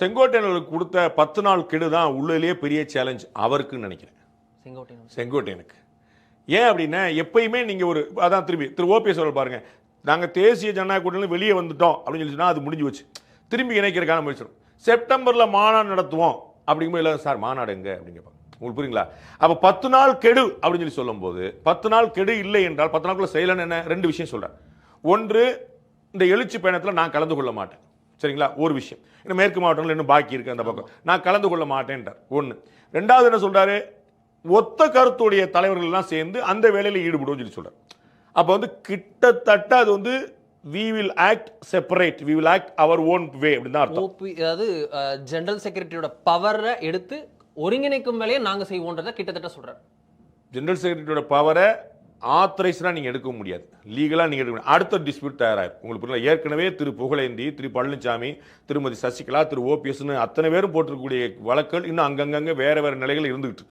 செங்கோட்டையன் அவர்களுக்கு கொடுத்த பத்து நாள் கெடு தான் உள்ளதிலேயே பெரிய சேலஞ்ச் அவருக்குன்னு நினைக்கிறேன். செங்கோட்டையன் செங்கோட்டையனுக்கு. ஏன் அப்படின்னா எப்பயுமே நீங்க ஒரு அதான் திரும்பி திரு ஓபிஎஸ் அவர்கள் பாருங்க நாங்க தேசிய ஜனநாயக கூட்டணி வெளியே வந்துட்டோம் அப்படின்னு சொல்லி சொன்னா அது முடிஞ்சு வச்சு திரும்பி இணைக்கிறதுக்கான முயற்சி எடுக்கணும். செப்டம்பர்ல மாநாடு நடத்துவோம் அப்படிங்கும்போது இல்லை சார் மாநாடு எங்க? அப்படின்னு கேட்பாங்க. உங்களுக்கு புரியுங்களா? அப்ப பத்து நாள் கெடு அப்படின்னு சொல்லி சொல்லும்போது பத்து நாள் கெடு இல்லை என்றால் பத்து நாளுக்குள்ள செய்யலன்னு என்ன ரெண்டு விஷயம் சொல்றேன். ஒன்று இந்த எழுச்சி பயணத்துல நான் கலந்து கொள்ள மாட்டேன். சரிங்களா? ஒரு விஷயம். இன்னும் மேற்கு மாவட்டங்கள் இன்னும் பாக்கி இருக்கு அந்த பக்கம். நான் கலந்து கொள்ள மாட்டேன்றார் ஒன்று ரெண்டாவது என்ன சொல்றாரு? ஒத்த கருத்துடைய தலைவர்கள் எல்லாம் சேர்ந்து அந்த வேலையில் ஈடுபடுவோம்னு சொல்லி சொல்றாரு. அப்போ வந்து கிட்டத்தட்ட அது வந்து we will act separate we will act our own way அப்படின்னு தான் அர்த்தம். அதாவது ஜெனரல் செக்ரட்டரியோட பவரை எடுத்து ஒருங்கிணைக்கும் வேலையை நாங்க செய்வோன்றதை கிட்டத்தட்ட சொல்றாரு. ஜெனரல் செக்ரட்டரியோட பவரை ஆத்தரைஸ்டாக நீங்கள் எடுக்க முடியாது. லீகலாக நீங்கள் எடுக்க முடியாது. அடுத்த டிஸ்பியூட் தயாராகும் உங்களுக்கு புரியல? ஏற்கனவே திரு புகழேந்தி திரு பழனிசாமி திருமதி சசிகலா திரு ஓபிஎஸ்னு அத்தனை பேரும் போட்டிருக்கக்கூடிய வழக்குகள் இன்னும் அங்கங்கங்கே வேறு வேறு நிலைகள் இருந்துகிட்டு